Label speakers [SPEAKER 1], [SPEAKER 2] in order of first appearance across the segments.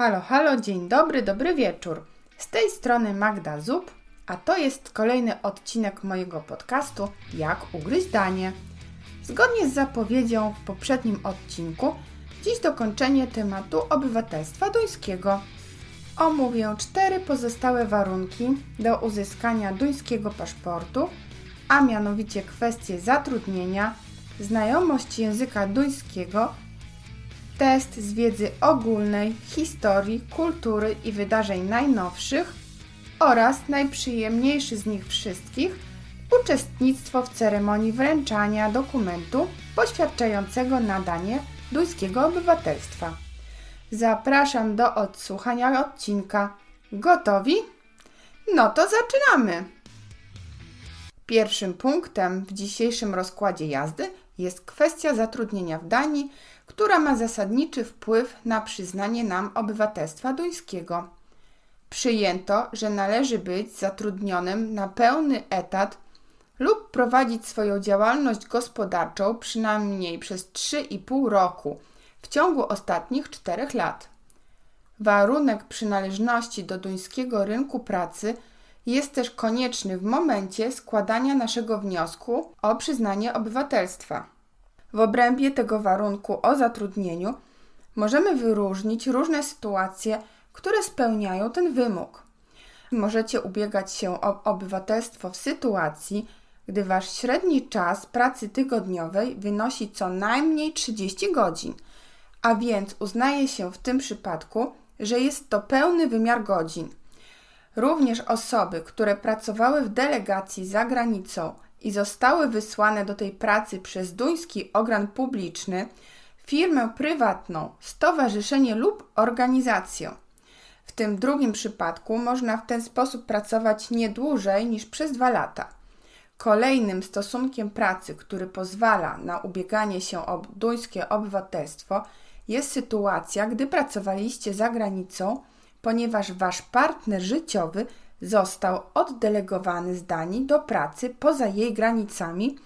[SPEAKER 1] Halo, halo, dzień dobry, dobry wieczór. Z tej strony Magda Zub, a to jest kolejny odcinek mojego podcastu Jak ugryźć danie. Zgodnie z zapowiedzią w poprzednim odcinku, dziś dokończenie tematu obywatelstwa duńskiego. Omówię cztery pozostałe warunki do uzyskania duńskiego paszportu, a mianowicie kwestie zatrudnienia, znajomość języka duńskiego test z wiedzy ogólnej, historii, kultury i wydarzeń najnowszych oraz najprzyjemniejszy z nich wszystkich uczestnictwo w ceremonii wręczania dokumentu poświadczającego nadanie duńskiego obywatelstwa. Zapraszam do odsłuchania odcinka. Gotowi? No to zaczynamy! Pierwszym punktem w dzisiejszym rozkładzie jazdy jest kwestia zatrudnienia w Danii, która ma zasadniczy wpływ na przyznanie nam obywatelstwa duńskiego. Przyjęto, że należy być zatrudnionym na pełny etat lub prowadzić swoją działalność gospodarczą przynajmniej przez 3,5 roku w ciągu ostatnich 4 lat. Warunek przynależności do duńskiego rynku pracy jest też konieczny w momencie składania naszego wniosku o przyznanie obywatelstwa. W obrębie tego warunku o zatrudnieniu możemy wyróżnić różne sytuacje, które spełniają ten wymóg. Możecie ubiegać się o obywatelstwo w sytuacji, gdy wasz średni czas pracy tygodniowej wynosi co najmniej 30 godzin, a więc uznaje się w tym przypadku, że jest to pełny wymiar godzin. Również osoby, które pracowały w delegacji za granicą i zostały wysłane do tej pracy przez duński organ publiczny, firmę prywatną, stowarzyszenie lub organizację. W tym drugim przypadku można w ten sposób pracować nie dłużej niż przez dwa lata. Kolejnym stosunkiem pracy, który pozwala na ubieganie się o duńskie obywatelstwo, jest sytuacja, gdy pracowaliście za granicą, ponieważ wasz partner życiowy został oddelegowany z Danii do pracy poza jej granicami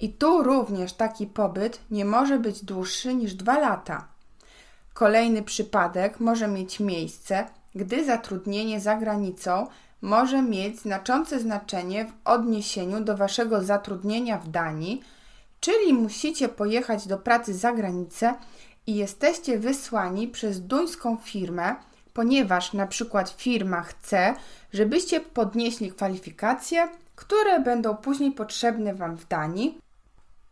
[SPEAKER 1] i tu również taki pobyt nie może być dłuższy niż dwa lata. Kolejny przypadek może mieć miejsce, gdy zatrudnienie za granicą może mieć znaczące znaczenie w odniesieniu do waszego zatrudnienia w Danii, czyli musicie pojechać do pracy za granicę i jesteście wysłani przez duńską firmę, ponieważ na przykład firma chce, żebyście podnieśli kwalifikacje, które będą później potrzebne Wam w Danii,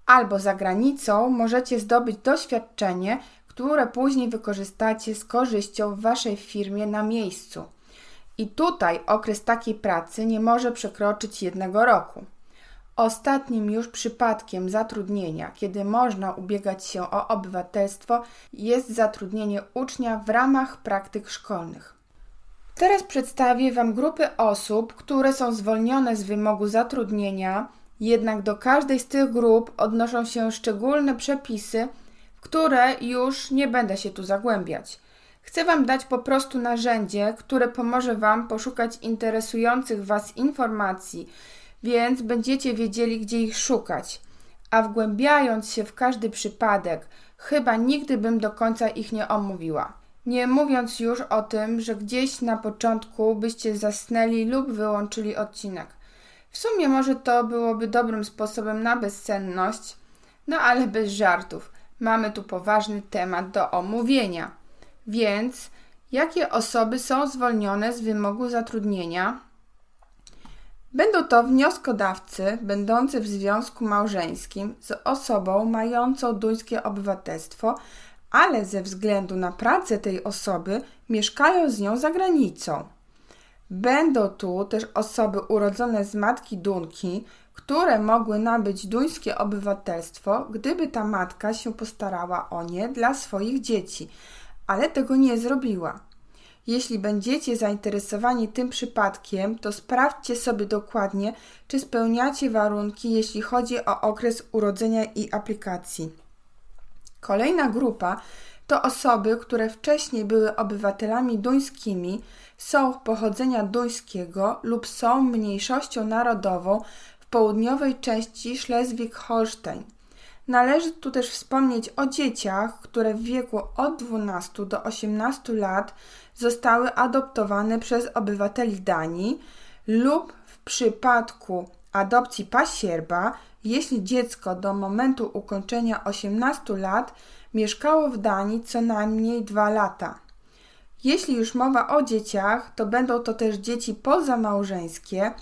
[SPEAKER 1] albo za granicą możecie zdobyć doświadczenie, które później wykorzystacie z korzyścią w Waszej firmie na miejscu. I tutaj okres takiej pracy nie może przekroczyć jednego roku. Ostatnim już przypadkiem zatrudnienia, kiedy można ubiegać się o obywatelstwo, jest zatrudnienie ucznia w ramach praktyk szkolnych. Teraz przedstawię Wam grupy osób, które są zwolnione z wymogu zatrudnienia, jednak do każdej z tych grup odnoszą się szczególne przepisy, w które już nie będę się tu zagłębiać. Chcę Wam dać po prostu narzędzie, które pomoże Wam poszukać interesujących Was informacji więc będziecie wiedzieli, gdzie ich szukać. A wgłębiając się w każdy przypadek, chyba nigdy bym do końca ich nie omówiła. Nie mówiąc już o tym, że gdzieś na początku byście zasnęli lub wyłączyli odcinek. W sumie może to byłoby dobrym sposobem na bezsenność, no ale bez żartów. Mamy tu poważny temat do omówienia. Więc jakie osoby są zwolnione z wymogu zatrudnienia? Będą to wnioskodawcy będący w związku małżeńskim z osobą mającą duńskie obywatelstwo, ale ze względu na pracę tej osoby mieszkają z nią za granicą. Będą tu też osoby urodzone z matki Dunki, które mogły nabyć duńskie obywatelstwo, gdyby ta matka się postarała o nie dla swoich dzieci, ale tego nie zrobiła. Jeśli będziecie zainteresowani tym przypadkiem, to sprawdźcie sobie dokładnie, czy spełniacie warunki, jeśli chodzi o okres urodzenia i aplikacji. Kolejna grupa to osoby, które wcześniej były obywatelami duńskimi, są pochodzenia duńskiego lub są mniejszością narodową w południowej części Schleswig-Holstein. Należy tu też wspomnieć o dzieciach, które w wieku od 12 do 18 lat zostały adoptowane przez obywateli Danii lub w przypadku adopcji pasierba, jeśli dziecko do momentu ukończenia 18 lat mieszkało w Danii co najmniej 2 lata. Jeśli już mowa o dzieciach, to będą to też dzieci pozamałżeńskie,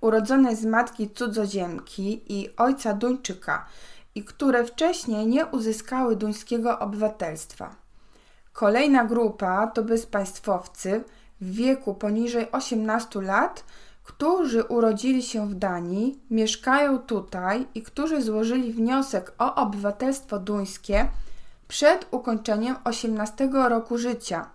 [SPEAKER 1] urodzone z matki cudzoziemki i ojca Duńczyka i które wcześniej nie uzyskały duńskiego obywatelstwa. Kolejna grupa to bezpaństwowcy w wieku poniżej 18 lat, którzy urodzili się w Danii, mieszkają tutaj i którzy złożyli wniosek o obywatelstwo duńskie przed ukończeniem 18 roku życia.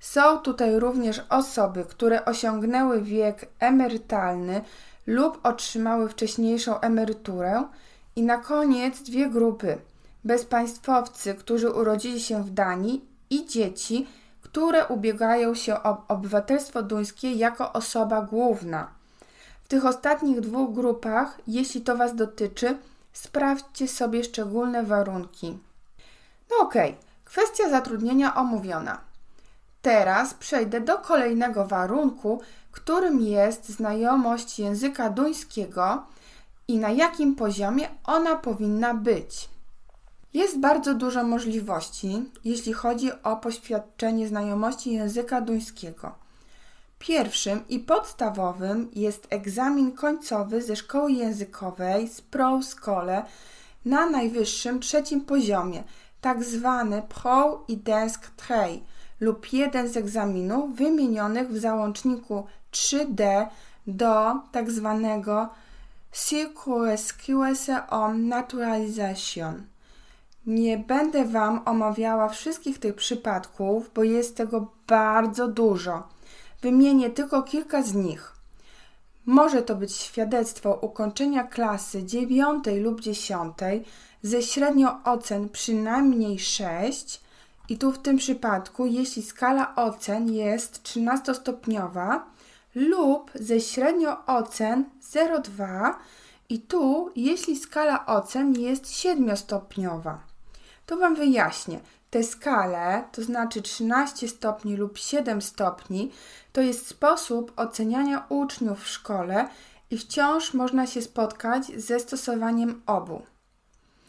[SPEAKER 1] Są tutaj również osoby, które osiągnęły wiek emerytalny lub otrzymały wcześniejszą emeryturę. I na koniec dwie grupy: bezpaństwowcy, którzy urodzili się w Danii, i dzieci, które ubiegają się o obywatelstwo duńskie jako osoba główna. W tych ostatnich dwóch grupach, jeśli to Was dotyczy, sprawdźcie sobie szczególne warunki. No okej, kwestia zatrudnienia omówiona. Teraz przejdę do kolejnego warunku, którym jest znajomość języka duńskiego i na jakim poziomie ona powinna być. Jest bardzo dużo możliwości, jeśli chodzi o poświadczenie znajomości języka duńskiego. Pierwszym i podstawowym jest egzamin końcowy ze szkoły językowej z Pro Skole na najwyższym trzecim poziomie, tak zwany Pro i Dansk lub jeden z egzaminów wymienionych w załączniku 3D do tak zwanego Circuit on Naturalization. Nie będę Wam omawiała wszystkich tych przypadków, bo jest tego bardzo dużo. Wymienię tylko kilka z nich. Może to być świadectwo ukończenia klasy 9 lub 10 ze średnią ocen przynajmniej 6 i tu w tym przypadku, jeśli skala ocen jest 13-stopniowa lub ze średnią ocen 0,2 i tu, jeśli skala ocen jest 7-stopniowa. To Wam wyjaśnię. Te skale, to znaczy 13 stopni lub 7 stopni, to jest sposób oceniania uczniów w szkole i wciąż można się spotkać ze stosowaniem obu.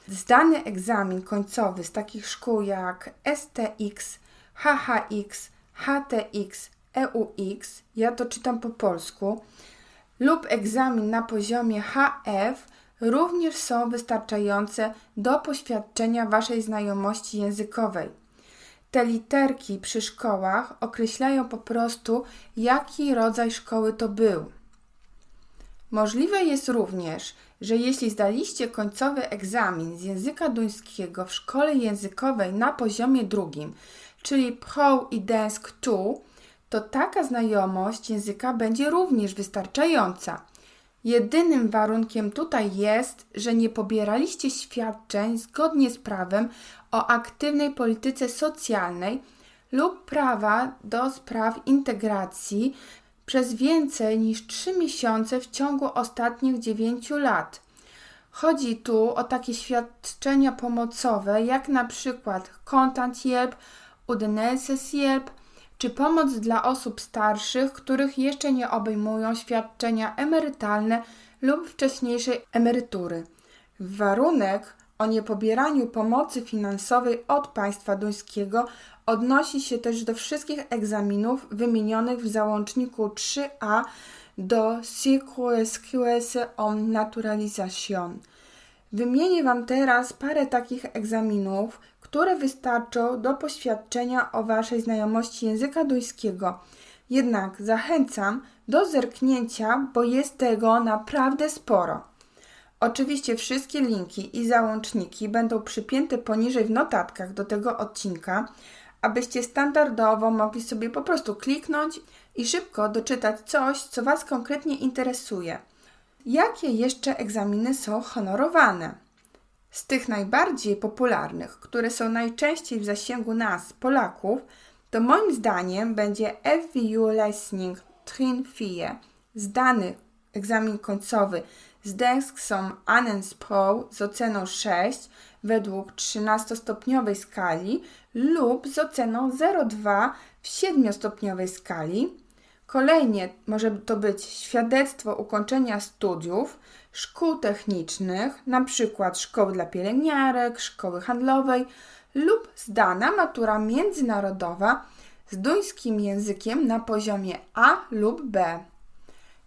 [SPEAKER 1] Zdany egzamin końcowy z takich szkół jak STX, HHX, HTX, EUX, ja to czytam po polsku, lub egzamin na poziomie HF również są wystarczające do poświadczenia Waszej znajomości językowej. Te literki przy szkołach określają po prostu, jaki rodzaj szkoły to był. Możliwe jest również, że jeśli zdaliście końcowy egzamin z języka duńskiego w szkole językowej na poziomie drugim, czyli Pro i Dansk 2, to taka znajomość języka będzie również wystarczająca. Jedynym warunkiem tutaj jest, że nie pobieraliście świadczeń zgodnie z prawem o aktywnej polityce socjalnej lub prawa do spraw integracji przez więcej niż 3 miesiące w ciągu ostatnich 9 lat. Chodzi tu o takie świadczenia pomocowe, jak na przykład Kontanthjelp, Udenelseshjelp, czy pomoc dla osób starszych, których jeszcze nie obejmują świadczenia emerytalne lub wcześniejszej emerytury. Warunek o niepobieraniu pomocy finansowej od państwa duńskiego odnosi się też do wszystkich egzaminów wymienionych w załączniku 3a do Circuit on Naturalisation. Wymienię Wam teraz parę takich egzaminów, które wystarczą do poświadczenia o Waszej znajomości języka duńskiego. Jednak zachęcam do zerknięcia, bo jest tego naprawdę sporo. Oczywiście wszystkie linki i załączniki będą przypięte poniżej w notatkach do tego odcinka, abyście standardowo mogli sobie po prostu kliknąć i szybko doczytać coś, co Was konkretnie interesuje. Jakie jeszcze egzaminy są honorowane? Z tych najbardziej popularnych, które są najczęściej w zasięgu nas, Polaków, to moim zdaniem będzie FVU Listening Trin Fie, zdany egzamin końcowy Zdesk są Anens Pro z oceną 6 według 13-stopniowej skali lub z oceną 0,2 w 7-stopniowej skali. Kolejnie może to być świadectwo ukończenia studiów, szkół technicznych, np. szkoły dla pielęgniarek, szkoły handlowej lub zdana matura międzynarodowa z duńskim językiem na poziomie A lub B.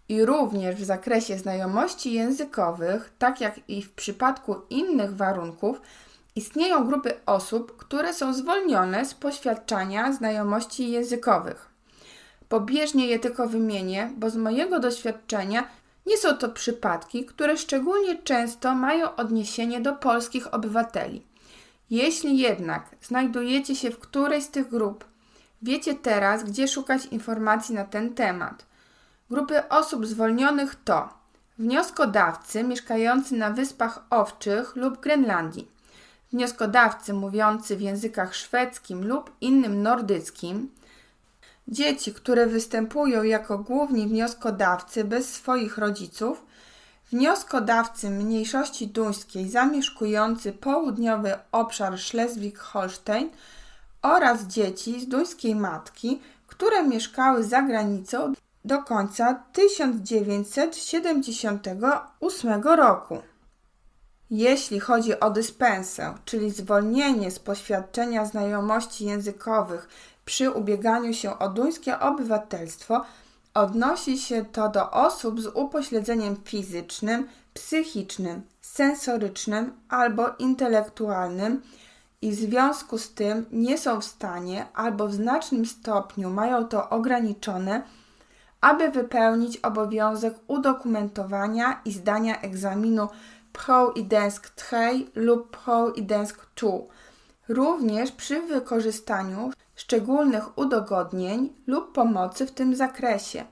[SPEAKER 1] I również w zakresie znajomości językowych, tak jak i w przypadku innych warunków, istnieją grupy osób, które są zwolnione z poświadczania znajomości językowych. Pobieżnie je tylko wymienię, bo z mojego doświadczenia nie są to przypadki, które szczególnie często mają odniesienie do polskich obywateli. Jeśli jednak znajdujecie się w którejś z tych grup, wiecie teraz, gdzie szukać informacji na ten temat. Grupy osób zwolnionych to wnioskodawcy mieszkający na Wyspach Owczych lub Grenlandii, wnioskodawcy mówiący w językach szwedzkim lub innym nordyckim, dzieci, które występują jako główni wnioskodawcy bez swoich rodziców, wnioskodawcy mniejszości duńskiej zamieszkujący południowy obszar Schleswig-Holstein oraz dzieci z duńskiej matki, które mieszkały za granicą do końca 1978 roku. Jeśli chodzi o dyspensę, czyli zwolnienie z poświadczenia znajomości językowych przy ubieganiu się o duńskie obywatelstwo, odnosi się to do osób z upośledzeniem fizycznym, psychicznym, sensorycznym albo intelektualnym i w związku z tym nie są w stanie albo w znacznym stopniu mają to ograniczone aby wypełnić obowiązek udokumentowania i zdania egzaminu Pro IDENSK 3 lub Pro IDENSK 2, również przy wykorzystaniu szczególnych udogodnień lub pomocy w tym zakresie.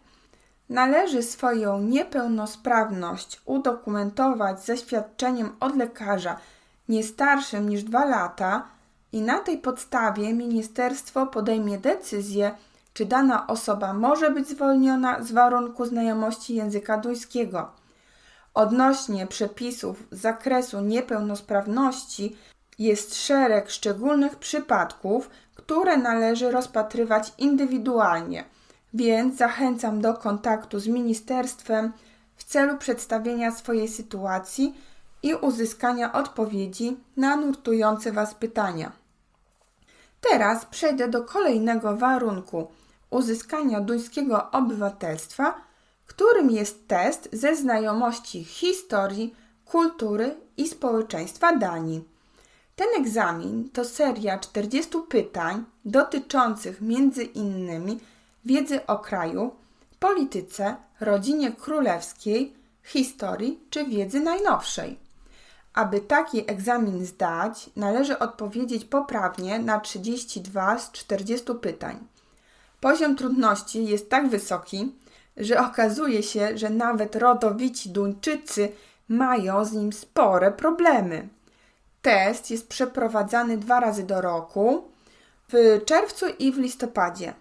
[SPEAKER 1] Należy swoją niepełnosprawność udokumentować zaświadczeniem od lekarza nie starszym niż 2 lata i na tej podstawie ministerstwo podejmie decyzję czy dana osoba może być zwolniona z warunku znajomości języka duńskiego. Odnośnie przepisów z zakresu niepełnosprawności jest szereg szczególnych przypadków, które należy rozpatrywać indywidualnie, więc zachęcam do kontaktu z ministerstwem w celu przedstawienia swojej sytuacji i uzyskania odpowiedzi na nurtujące Was pytania. Teraz przejdę do kolejnego warunku uzyskania duńskiego obywatelstwa, którym jest test ze znajomości historii, kultury i społeczeństwa Danii. Ten egzamin to seria 40 pytań dotyczących między innymi wiedzy o kraju, polityce, rodzinie królewskiej, historii czy wiedzy najnowszej. Aby taki egzamin zdać, należy odpowiedzieć poprawnie na 32 z 40 pytań. Poziom trudności jest tak wysoki, że okazuje się, że nawet rodowici Duńczycy mają z nim spore problemy. Test jest przeprowadzany dwa razy do roku, w czerwcu i w listopadzie.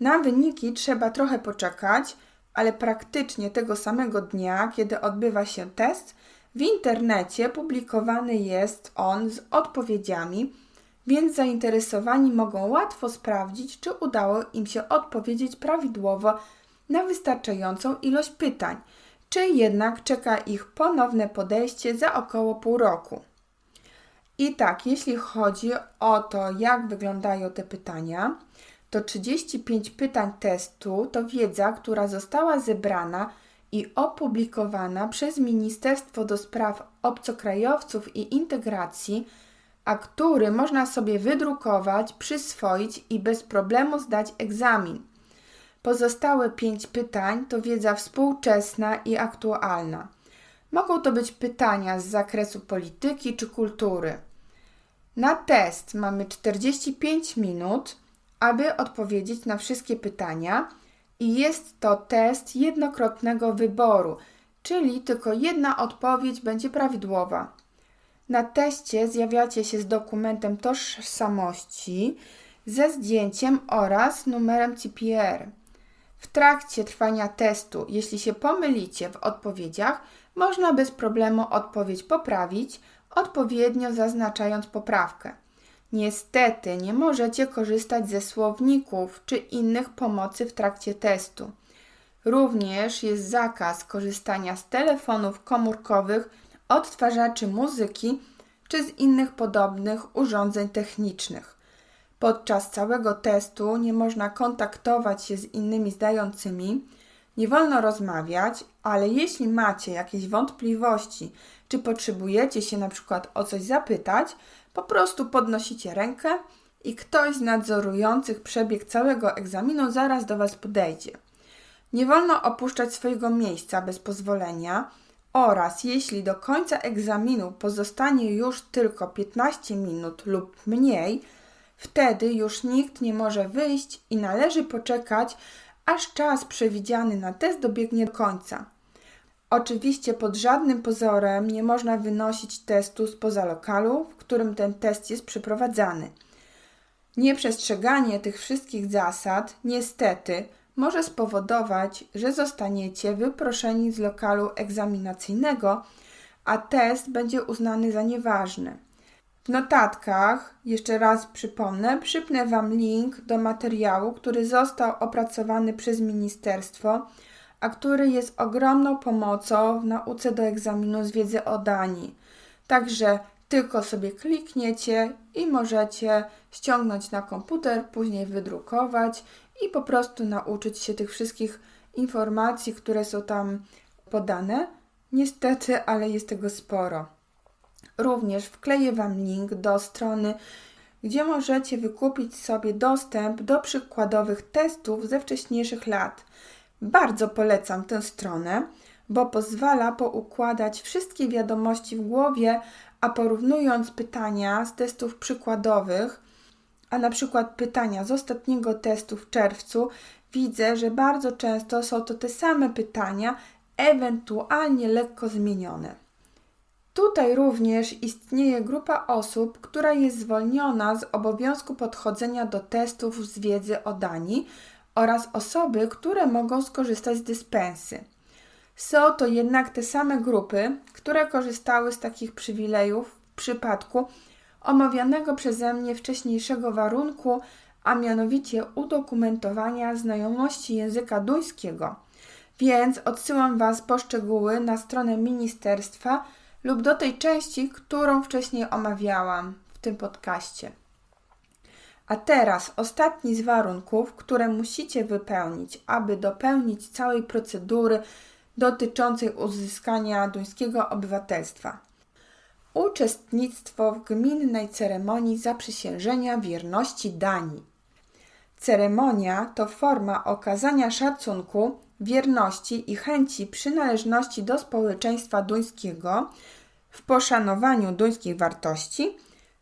[SPEAKER 1] Na wyniki trzeba trochę poczekać, ale praktycznie tego samego dnia, kiedy odbywa się test, w internecie publikowany jest on z odpowiedziami więc zainteresowani mogą łatwo sprawdzić, czy udało im się odpowiedzieć prawidłowo na wystarczającą ilość pytań, czy jednak czeka ich ponowne podejście za około pół roku. I tak, jeśli chodzi o to, jak wyglądają te pytania, to 35 pytań testu to wiedza, która została zebrana i opublikowana przez Ministerstwo do Spraw Obcokrajowców i Integracji a który można sobie wydrukować, przyswoić i bez problemu zdać egzamin. Pozostałe pięć pytań to wiedza współczesna i aktualna. Mogą to być pytania z zakresu polityki czy kultury. Na test mamy 45 minut, aby odpowiedzieć na wszystkie pytania, i jest to test jednokrotnego wyboru, czyli tylko jedna odpowiedź będzie prawidłowa. Na teście zjawiacie się z dokumentem tożsamości ze zdjęciem oraz numerem CPR. W trakcie trwania testu, jeśli się pomylicie w odpowiedziach, można bez problemu odpowiedź poprawić, odpowiednio zaznaczając poprawkę. Niestety nie możecie korzystać ze słowników czy innych pomocy w trakcie testu. Również jest zakaz korzystania z telefonów komórkowych, odtwarzaczy muzyki czy z innych podobnych urządzeń technicznych. Podczas całego testu nie można kontaktować się z innymi zdającymi, nie wolno rozmawiać, ale jeśli macie jakieś wątpliwości, czy potrzebujecie się na przykład o coś zapytać, po prostu podnosicie rękę i ktoś z nadzorujących przebieg całego egzaminu zaraz do Was podejdzie. Nie wolno opuszczać swojego miejsca bez pozwolenia oraz jeśli do końca egzaminu pozostanie już tylko 15 minut lub mniej, wtedy już nikt nie może wyjść i należy poczekać, aż czas przewidziany na test dobiegnie do końca. Oczywiście pod żadnym pozorem nie można wynosić testu spoza lokalu, w którym ten test jest przeprowadzany. Nieprzestrzeganie tych wszystkich zasad niestety może spowodować, że zostaniecie wyproszeni z lokalu egzaminacyjnego, a test będzie uznany za nieważny. W notatkach, jeszcze raz przypomnę, przypnę Wam link do materiału, który został opracowany przez ministerstwo, a który jest ogromną pomocą w nauce do egzaminu z wiedzy o Danii. Także tylko sobie klikniecie i możecie ściągnąć na komputer, później wydrukować i po prostu nauczyć się tych wszystkich informacji, które są tam podane. Niestety, ale jest tego sporo. Również wkleję Wam link do strony, gdzie możecie wykupić sobie dostęp do przykładowych testów ze wcześniejszych lat. Bardzo polecam tę stronę, bo pozwala poukładać wszystkie wiadomości w głowie, a porównując pytania z testów przykładowych, a na przykład pytania z ostatniego testu w czerwcu, widzę, że bardzo często są to te same pytania, ewentualnie lekko zmienione. Tutaj również istnieje grupa osób, która jest zwolniona z obowiązku podchodzenia do testów z wiedzy o Danii oraz osoby, które mogą skorzystać z dyspensy. Są to jednak te same grupy, które korzystały z takich przywilejów w przypadku omawianego przeze mnie wcześniejszego warunku, a mianowicie udokumentowania znajomości języka duńskiego. Więc odsyłam Was po szczegóły na stronę ministerstwa lub do tej części, którą wcześniej omawiałam w tym podcaście. A teraz ostatni z warunków, które musicie wypełnić, aby dopełnić całej procedury dotyczącej uzyskania duńskiego obywatelstwa. Uczestnictwo w gminnej ceremonii zaprzysiężenia wierności Danii. Ceremonia to forma okazania szacunku, wierności i chęci przynależności do społeczeństwa duńskiego w poszanowaniu duńskich wartości,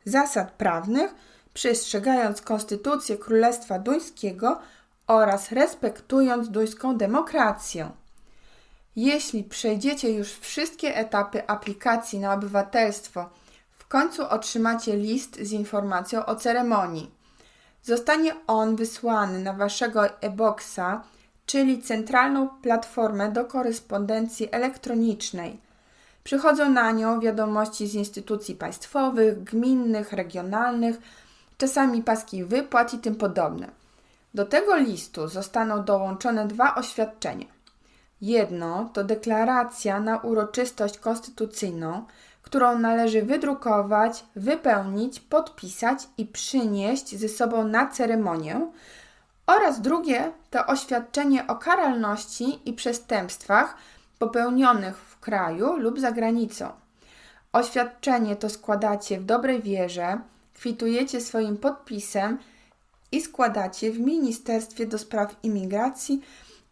[SPEAKER 1] zasad prawnych, przestrzegając Konstytucję Królestwa Duńskiego oraz respektując duńską demokrację. Jeśli przejdziecie już wszystkie etapy aplikacji na obywatelstwo, w końcu otrzymacie list z informacją o ceremonii. Zostanie on wysłany na waszego e-boxa, czyli centralną platformę do korespondencji elektronicznej. Przychodzą na nią wiadomości z instytucji państwowych, gminnych, regionalnych, czasami paski wypłat i tym podobne. Do tego listu zostaną dołączone dwa oświadczenia. Jedno to deklaracja na uroczystość konstytucyjną, którą należy wydrukować, wypełnić, podpisać i przynieść ze sobą na ceremonię, oraz drugie to oświadczenie o karalności i przestępstwach popełnionych w kraju lub za granicą. Oświadczenie to składacie w dobrej wierze, kwitujecie swoim podpisem i składacie w Ministerstwie do Spraw Imigracji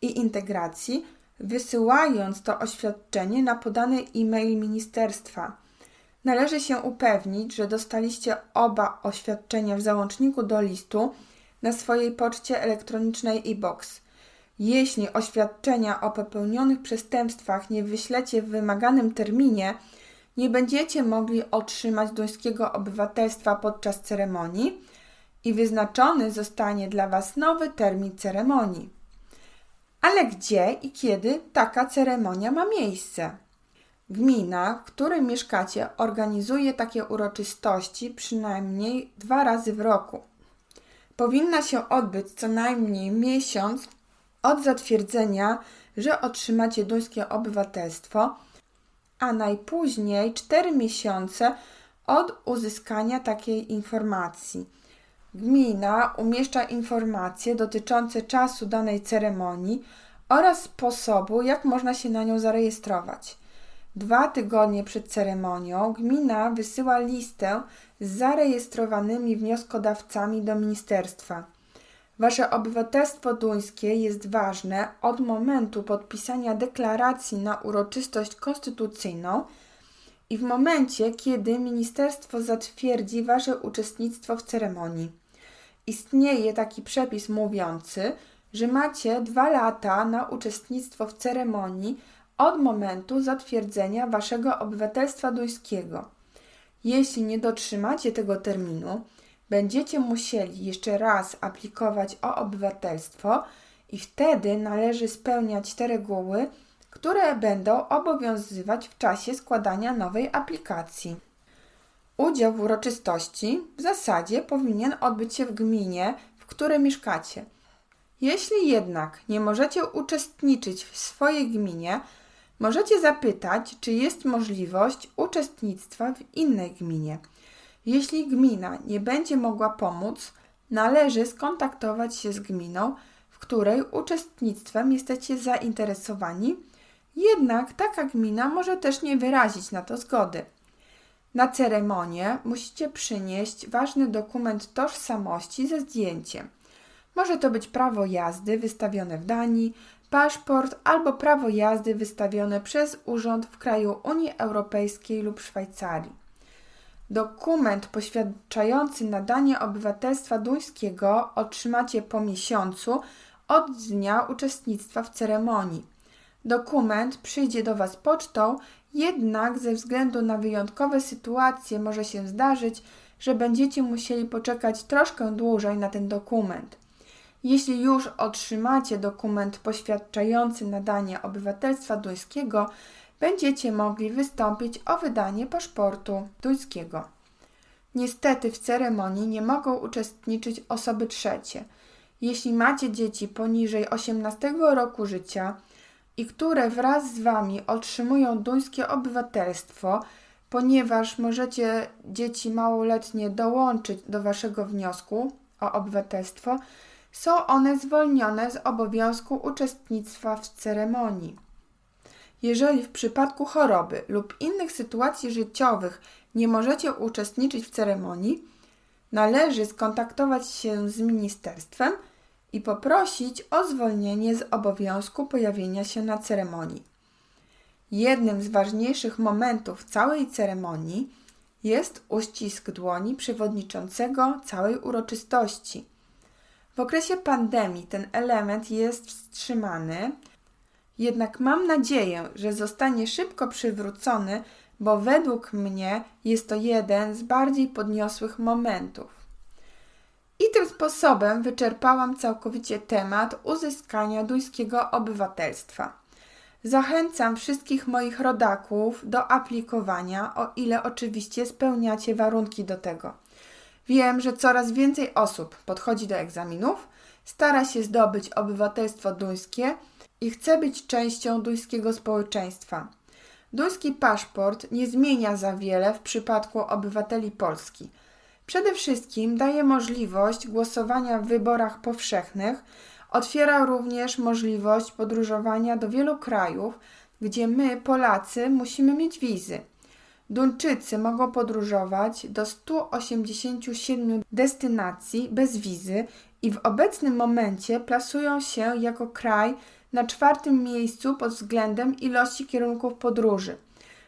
[SPEAKER 1] i Integracji, wysyłając to oświadczenie na podany e-mail ministerstwa. Należy się upewnić, że dostaliście oba oświadczenia w załączniku do listu na swojej poczcie elektronicznej e-box. Jeśli oświadczenia o popełnionych przestępstwach nie wyślecie w wymaganym terminie, nie będziecie mogli otrzymać duńskiego obywatelstwa podczas ceremonii i wyznaczony zostanie dla Was nowy termin ceremonii. Ale gdzie i kiedy taka ceremonia ma miejsce? Gmina, w której mieszkacie, organizuje takie uroczystości przynajmniej dwa razy w roku. Powinna się odbyć co najmniej miesiąc od zatwierdzenia, że otrzymacie duńskie obywatelstwo, a najpóźniej 4 miesiące od uzyskania takiej informacji. Gmina umieszcza informacje dotyczące czasu danej ceremonii oraz sposobu, jak można się na nią zarejestrować. Dwa tygodnie przed ceremonią gmina wysyła listę z zarejestrowanymi wnioskodawcami do ministerstwa. Wasze obywatelstwo duńskie jest ważne od momentu podpisania deklaracji na uroczystość konstytucyjną i w momencie, kiedy ministerstwo zatwierdzi wasze uczestnictwo w ceremonii. Istnieje taki przepis mówiący, że macie dwa lata na uczestnictwo w ceremonii od momentu zatwierdzenia waszego obywatelstwa duńskiego. Jeśli nie dotrzymacie tego terminu, będziecie musieli jeszcze raz aplikować o obywatelstwo i wtedy należy spełniać te reguły, które będą obowiązywać w czasie składania nowej aplikacji. Udział w uroczystości w zasadzie powinien odbyć się w gminie, w której mieszkacie. Jeśli jednak nie możecie uczestniczyć w swojej gminie, możecie zapytać, czy jest możliwość uczestnictwa w innej gminie. Jeśli gmina nie będzie mogła pomóc, należy skontaktować się z gminą, w której uczestnictwem jesteście zainteresowani, jednak taka gmina może też nie wyrazić na to zgody. Na ceremonię musicie przynieść ważny dokument tożsamości ze zdjęciem. Może to być prawo jazdy wystawione w Danii, paszport albo prawo jazdy wystawione przez urząd w kraju Unii Europejskiej lub Szwajcarii. Dokument poświadczający nadanie obywatelstwa duńskiego otrzymacie po miesiącu od dnia uczestnictwa w ceremonii. Dokument przyjdzie do Was pocztą, jednak ze względu na wyjątkowe sytuacje może się zdarzyć, że będziecie musieli poczekać troszkę dłużej na ten dokument. Jeśli już otrzymacie dokument poświadczający nadanie obywatelstwa duńskiego, będziecie mogli wystąpić o wydanie paszportu duńskiego. Niestety w ceremonii nie mogą uczestniczyć osoby trzecie. Jeśli macie dzieci poniżej 18 roku życia i które wraz z Wami otrzymują duńskie obywatelstwo, ponieważ możecie dzieci małoletnie dołączyć do Waszego wniosku o obywatelstwo, są one zwolnione z obowiązku uczestnictwa w ceremonii. Jeżeli w przypadku choroby lub innych sytuacji życiowych nie możecie uczestniczyć w ceremonii, należy skontaktować się z ministerstwem i poprosić o zwolnienie z obowiązku pojawienia się na ceremonii. Jednym z ważniejszych momentów całej ceremonii jest uścisk dłoni przewodniczącego całej uroczystości. W okresie pandemii ten element jest wstrzymany, jednak mam nadzieję, że zostanie szybko przywrócony, bo według mnie jest to jeden z bardziej podniosłych momentów. I tym sposobem wyczerpałam całkowicie temat uzyskania duńskiego obywatelstwa. Zachęcam wszystkich moich rodaków do aplikowania, o ile oczywiście spełniacie warunki do tego. Wiem, że coraz więcej osób podchodzi do egzaminów, stara się zdobyć obywatelstwo duńskie i chce być częścią duńskiego społeczeństwa. Duński paszport nie zmienia za wiele w przypadku obywateli Polski. Przede wszystkim daje możliwość głosowania w wyborach powszechnych, otwiera również możliwość podróżowania do wielu krajów, gdzie my, Polacy, musimy mieć wizy. Duńczycy mogą podróżować do 187 destynacji bez wizy i w obecnym momencie plasują się jako kraj na czwartym miejscu pod względem ilości kierunków podróży.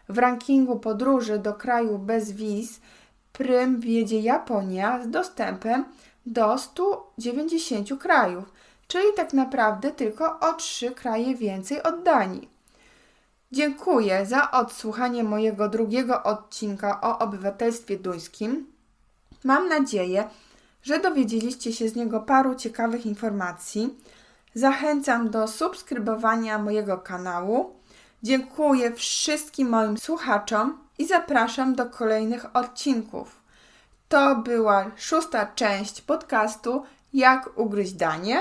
[SPEAKER 1] W rankingu podróży do kraju bez wiz prym wiedzie Japonia z dostępem do 190 krajów, czyli tak naprawdę tylko o 3 kraje więcej od Danii. Dziękuję za odsłuchanie mojego drugiego odcinka o obywatelstwie duńskim. Mam nadzieję, że dowiedzieliście się z niego paru ciekawych informacji. Zachęcam do subskrybowania mojego kanału. Dziękuję wszystkim moim słuchaczom i zapraszam do kolejnych odcinków. To była szósta część podcastu Jak ugryźć danie.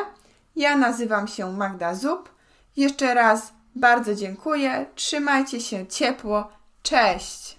[SPEAKER 1] Ja nazywam się Magda Zub. Jeszcze raz bardzo dziękuję. Trzymajcie się ciepło. Cześć!